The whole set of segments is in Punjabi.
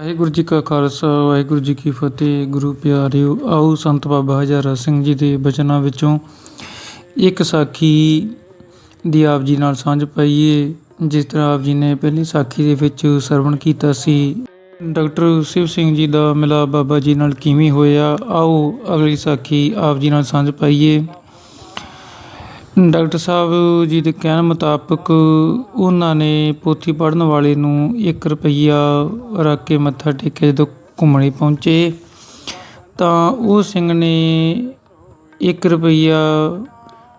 ਵਾਹਿਗੁਰੂ ਜੀ ਕਾ ਖਾਲਸਾ, ਵਾਹਿਗੁਰੂ ਜੀ ਕੀ ਫਤਿਹ। ਗੁਰੂ ਪਿਆਰਿਓ, ਆਓ ਸੰਤ ਬਾਬਾ ਹਜ਼ਾਰਾ ਸਿੰਘ ਜੀ ਦੇ ਬਚਨਾਂ ਵਿੱਚੋਂ ਇੱਕ ਸਾਖੀ ਦੀ ਆਪ ਜੀ ਨਾਲ ਸਾਂਝ ਪਾਈਏ, ਜਿਸ ਤਰ੍ਹਾਂ ਆਪ ਜੀ ਨੇ ਪਹਿਲੀ ਸਾਖੀ ਦੇ ਵਿੱਚ ਸਰਵਣ ਕੀਤਾ ਸੀ। ਡਾਕਟਰ ਸ਼ਿਵ ਸਿੰਘ ਜੀ ਦਾ ਮਿਲਾਪ ਬਾਬਾ ਜੀ ਨਾਲ ਕਿਵੇਂ ਹੋਇਆ? ਆਓ ਅਗਲੀ ਸਾਖੀ ਆਪ ਜੀ ਨਾਲ ਸਾਂਝ ਪਾਈਏ। ਡਾਕਟਰ ਸਾਹਿਬ ਜੀ ਦੇ ਕਹਿਣ ਮੁਤਾਬਕ ਉਹਨਾਂ ਨੇ ਪੋਥੀ ਪੜ੍ਹਨ ਵਾਲੇ ਨੂੰ 1 ਰੁਪਈਆ ਰੱਖ ਕੇ ਮੱਥਾ ਟੇਕਿਆ ਜਦੋਂ ਘੁੰਮਣੇ ਪਹੁੰਚੇ। ਤਾਂ ਉਹ ਸਿੰਘ ਨੇ 1 ਰੁਪਈਆ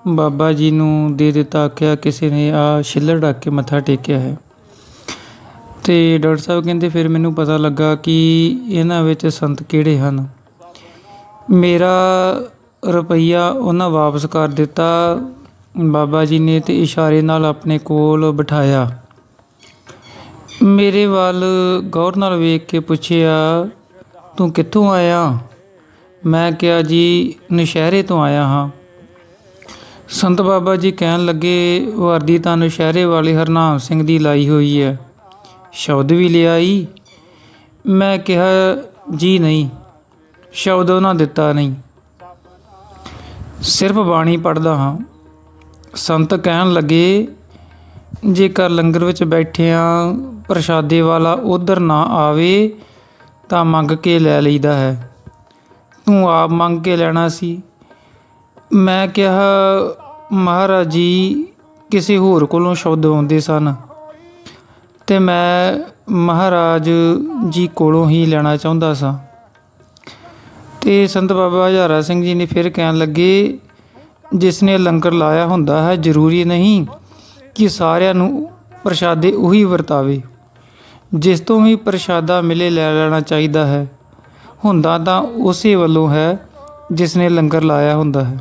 ਬਾਬਾ ਜੀ ਨੂੰ ਦੇ ਦਿੱਤਾ, ਆਖਿਆ ਕਿਸੇ ਨੇ ਆ ਛਿੱਲੜ ਰੱਖ ਕੇ ਮੱਥਾ ਟੇਕਿਆ ਹੈ। ਤੇ ਡਾਕਟਰ ਸਾਹਿਬ ਕਹਿੰਦੇ ਫਿਰ ਮੈਨੂੰ ਪਤਾ ਲੱਗਾ ਕਿ ਇਹਨਾਂ ਵਿੱਚ ਸੰਤ ਕਿਹੜੇ ਹਨ? ਮੇਰਾ ਰੁਪਈਆ ਉਹਨਾਂ ਵਾਪਸ ਕਰ ਦਿੱਤਾ। ਬਾਬਾ ਜੀ ਨੇ ਤੇ ਇਸ਼ਾਰੇ ਨਾਲ ਆਪਣੇ ਕੋਲ ਬਿਠਾਇਆ। ਮੇਰੇ ਵੱਲ ਗੌਰ ਨਾਲ ਵੇਖ ਕੇ ਪੁੱਛਿਆ, ਤੂੰ ਕਿੱਥੋਂ ਆਇਆ? ਮੈਂ ਕਿਹਾ, ਜੀ, ਨਸ਼ਹਿਰੇ ਤੋਂ ਆਇਆ ਹਾਂ। ਸੰਤ ਬਾਬਾ ਜੀ ਕਹਿਣ ਲੱਗੇ, ਵਰਦੀ ਤਾਂ ਨਸ਼ਹਿਰੇ ਵਾਲੇ ਹਰਨਾਮ ਸਿੰਘ ਦੀ ਲਾਈ ਹੋਈ ਹੈ। ਸ਼ਬਦ ਵੀ ਲਿਆਈ? ਮੈਂ ਕਿਹਾ, ਜੀ ਨਹੀਂ, ਸ਼ਬਦ ਉਹਨਾਂ ਦਿੱਤਾ ਨਹੀਂ। ਸਿਰਫ ਬਾਣੀ ਪੜਦਾ ਹਾਂ। ਸੰਤ ਕਹਿਣ ਲੱਗੇ, ਜੇਕਰ ਲੰਗਰ ਵਿੱਚ ਬੈਠਿਆਂ ਪ੍ਰਸ਼ਾਦੇ ਵਾਲਾ ਉਧਰ ਨਾ ਆਵੇ, ਤਾਂ ਮੰਗ ਕੇ ਲੈ ਲਈਦਾ ਹੈ। ਤੂੰ ਆਪ ਮੰਗ ਕੇ ਲੈਣਾ ਸੀ। ਮੈਂ ਕਿਹਾ, ਮਹਾਰਾਜ ਜੀ, ਕਿਸੇ ਹੋਰ ਕੋਲੋਂ ਸ਼ਬਦ ਆਉਂਦੇ ਸਨ। ਤੇ ਮੈਂ ਮਹਾਰਾਜ ਜੀ ਕੋਲੋਂ ਹੀ ਲੈਣਾ ਚਾਹੁੰਦਾ ਸਾਂ। ਤੇ ਸੰਤ ਬਾਬਾ ਹਜ਼ਾਰਾ ਸਿੰਘ ਜੀ ਨੇ ਫਿਰ ਕਹਿਣ ਲੱਗੇ ਜਿਸ ਨੇ ਲੰਗਰ ਲਾਇਆ ਹੁੰਦਾ ਹੈ, ਜ਼ਰੂਰੀ ਨਹੀਂ ਕਿ ਸਾਰਿਆਂ ਨੂੰ ਪ੍ਰਸ਼ਾਦੇ ਉਹੀ ਵਰਤਾਵੇ। ਜਿਸ ਤੋਂ ਵੀ ਪ੍ਰਸ਼ਾਦਾ ਮਿਲੇ, ਲੈ ਲੈਣਾ ਚਾਹੀਦਾ ਹੈ। ਹੁੰਦਾ ਤਾਂ ਉਸੇ ਵੱਲੋਂ ਹੈ ਜਿਸ ਨੇ ਲੰਗਰ ਲਾਇਆ ਹੁੰਦਾ ਹੈ।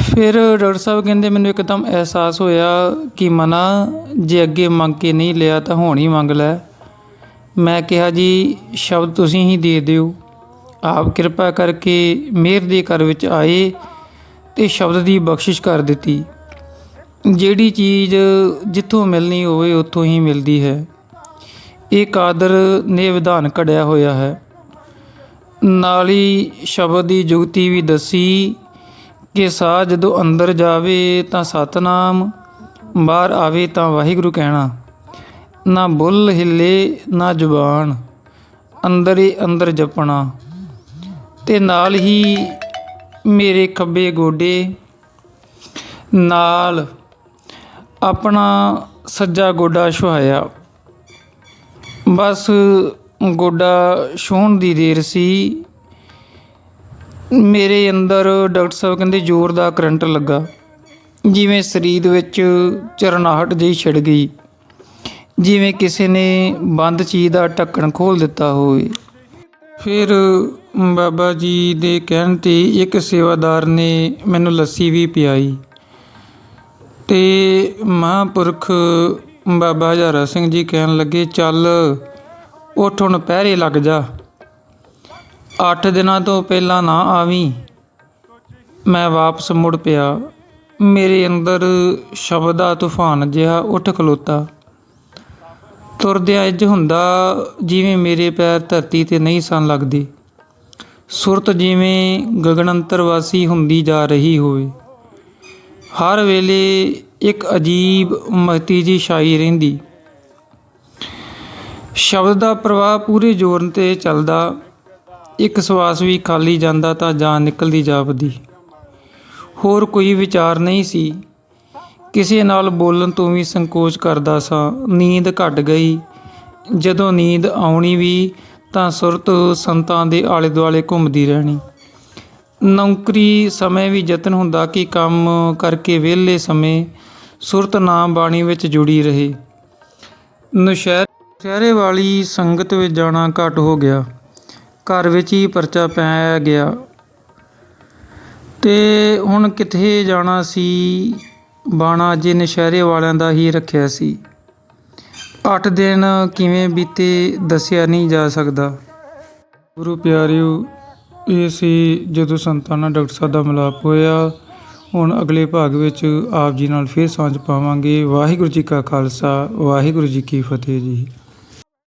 ਫਿਰ ਡਾਕਟਰ ਸਾਹਿਬ ਕਹਿੰਦੇ, ਮੈਨੂੰ ਇੱਕਦਮ ਅਹਿਸਾਸ ਹੋਇਆ ਕਿ ਮਨਾ, ਜੇ ਅੱਗੇ ਮੰਗ ਕੇ ਨਹੀਂ ਲਿਆ ਤਾਂ ਹੁਣ ਹੀ ਮੰਗ ਲੈ। ਮੈਂ ਕਿਹਾ ਜੀ, ਸ਼ਬਦ ਤੁਸੀਂ ਹੀ ਦੇ ਦਿਓ। ਆਪ ਕਿਰਪਾ ਕਰਕੇ ਮਿਹਰ ਦੇ ਘਰ ਵਿੱਚ ਆਏ ਤੇ ਸ਼ਬਦ ਦੀ ਬਖਸ਼ਿਸ਼ ਕਰ ਦਿੱਤੀ। ਜਿਹੜੀ ਚੀਜ਼ ਜਿੱਥੋਂ ਮਿਲਣੀ ਹੋਵੇ, ਉੱਥੋਂ ਹੀ ਮਿਲਦੀ ਹੈ। ਇਹ ਕਾਦਰ ਨੇ ਵਿਧਾਨ ਕਢਿਆ ਹੋਇਆ ਹੈ। ਨਾਲ ਹੀ ਸ਼ਬਦ ਦੀ ਜੁਗਤੀ ਵੀ ਦੱਸੀ ਕਿ ਸਾਹ ਜਦੋਂ ਅੰਦਰ ਜਾਵੇ ਤਾਂ ਸਤਨਾਮ, ਬਾਹਰ ਆਵੇ ਤਾਂ ਵਾਹਿਗੁਰੂ ਕਹਿਣਾ, ਨਾ ਬੁੱਲ ਹਿੱਲੇ, ਨਾ ਜ਼ੁਬਾਨ, ਅੰਦਰ ਹੀ ਅੰਦਰ ਜਪਣਾ। ਤੇ ਨਾਲ ਹੀ ਮੇਰੇ ਖੱਬੇ ਗੋਡੇ ਨਾਲ ਆਪਣਾ ਸੱਜਾ ਗੋਡਾ ਛੁਹਾਇਆ ਬਸ ਗੋਡਾ ਛੂਹਣ ਦੀ ਦੇਰ ਸੀ। ਮੇਰੇ ਅੰਦਰ ਡਾਕਟਰ ਸਾਹਿਬ ਕਹਿੰਦੇ ਜ਼ੋਰ ਦਾ ਕਰੰਟ ਲੱਗਾ। ਜਿਵੇਂ ਸਰੀਰ ਵਿੱਚ ਚਰਨਾਹਟ ਜਿਹੀ ਛਿੜ ਗਈ। ਜਿਵੇਂ ਕਿਸੇ ਨੇ ਬੰਦ ਚੀਜ਼ ਦਾ ਢੱਕਣ ਖੋਲ ਦਿੱਤਾ ਹੋਵੇ। ਫਿਰ ਬਾਬਾ ਜੀ ਦੇ ਕਹਿਣ ਤੇ ਇੱਕ ਸੇਵਾਦਾਰ ਨੇ ਮੈਨੂੰ ਲੱਸੀ ਵੀ ਪਿਆਈ ਤੇ ਮਹਾਂਪੁਰਖ ਬਾਬਾ ਹਜ਼ਾਰਾ ਸਿੰਘ ਜੀ ਕਹਿਣ ਲੱਗੇ, ਚੱਲ ਉੱਠ ਹੁਣ ਪਹਿਰੇ ਲੱਗ ਜਾ। 8 ਦਿਨਾਂ ਤੋਂ ਪਹਿਲਾਂ ਨਾ ਆਵੀਂ। ਮੈਂ ਵਾਪਸ ਮੁੜ ਪਿਆ। ਮੇਰੇ ਅੰਦਰ ਸ਼ਬਦ ਦਾ ਤੂਫਾਨ ਜਿਹਾ ਉੱਠ ਖਲੋਤਾ। ਤੁਰਦਿਆਂ ਇੰਜ ਹੁੰਦਾ, ਜਿਵੇਂ ਮੇਰੇ ਪੈਰ ਧਰਤੀ ਤੇ ਨਹੀਂ ਸਨ ਲੱਗਦੇ। ਸੁਰਤ ਜਿਵੇਂ ਗਗਨੰਤਰਵਾਸੀ ਹੁੰਦੀ ਜਾ ਰਹੀ ਹੋਵੇ। ਹਰ ਵੇਲੇ ਇੱਕ ਅਜੀਬ ਮਤੀ ਜੀ ਛਾਈ ਰਹਿੰਦੀ। ਸ਼ਬਦ ਦਾ ਪ੍ਰਵਾਹ ਪੂਰੇ ਜ਼ੋਰ ਤੇ ਚੱਲਦਾ। ਇੱਕ ਸਵਾਸ ਵੀ ਖਾਲੀ ਜਾਂਦਾ ਤਾਂ ਜਾਨ ਨਿਕਲਦੀ ਜਾਪਦੀ। ਹੋਰ ਕੋਈ ਵਿਚਾਰ ਨਹੀਂ ਸੀ। ਕਿਸੇ ਨਾਲ ਬੋਲਣ ਤੋਂ ਵੀ ਸੰਕੋਚ ਕਰਦਾ ਸਾਂ। ਨੀਂਦ ਘਟ ਗਈ। ਜਦੋਂ ਨੀਂਦ ਆਉਣੀ ਵੀ, ਤਾਂ ਸੁਰਤ ਸੰਤਾਂ ਦੇ ਆਲੇ ਦੁਆਲੇ ਘੁੰਮਦੀ ਰਹਿਣੀ। ਨੌਕਰੀ ਸਮੇਂ ਵੀ ਯਤਨ ਹੁੰਦਾ ਕਿ ਕੰਮ ਕਰਕੇ ਵਿਹਲੇ ਸਮੇਂ ਸੁਰਤ ਨਾਮ ਬਾਣੀ ਵਿੱਚ ਜੁੜੀ ਰਹੇ। ਨਸ਼ਹਿਰ ਸ਼ਹਿਰੇ ਵਾਲੀ ਸੰਗਤ ਵਿੱਚ ਜਾਣਾ ਘੱਟ ਹੋ ਗਿਆ। ਘਰ ਵਿੱਚ ਹੀ ਪਰਚਾ ਪੈ ਗਿਆ। ਤੇ ਹੁਣ ਕਿੱਥੇ ਜਾਣਾ ਸੀ? ਬਾਣਾ ਜੇ ਨਸ਼ਹਿਰੇ ਵਾਲਿਆਂ ਦਾ ਹੀ ਰੱਖਿਆ ਸੀ। 8 ਦਿਨ ਕਿਵੇਂ ਬੀਤੇ ਦੱਸਿਆ ਨਹੀਂ ਜਾ ਸਕਦਾ। ਗੁਰੂ ਪਿਆਰਿਓ, ਇਹ ਸੀ ਜਦੋਂ ਸੰਤਾਂ ਨਾਲ ਡਾਕਟਰ ਸਾਹਿਬ ਦਾ ਮਿਲਾਪ ਹੋਇਆ। ਹੁਣ ਅਗਲੇ ਭਾਗ ਵਿੱਚ ਆਪ ਜੀ ਨਾਲ ਫੇਰ ਸਾਂਝ ਪਾਵਾਂਗੇ। ਵਾਹਿਗੁਰੂ ਜੀ ਕਾ ਖਾਲਸਾ, ਵਾਹਿਗੁਰੂ ਜੀ ਕੀ ਫਤਿਹ ਜੀ।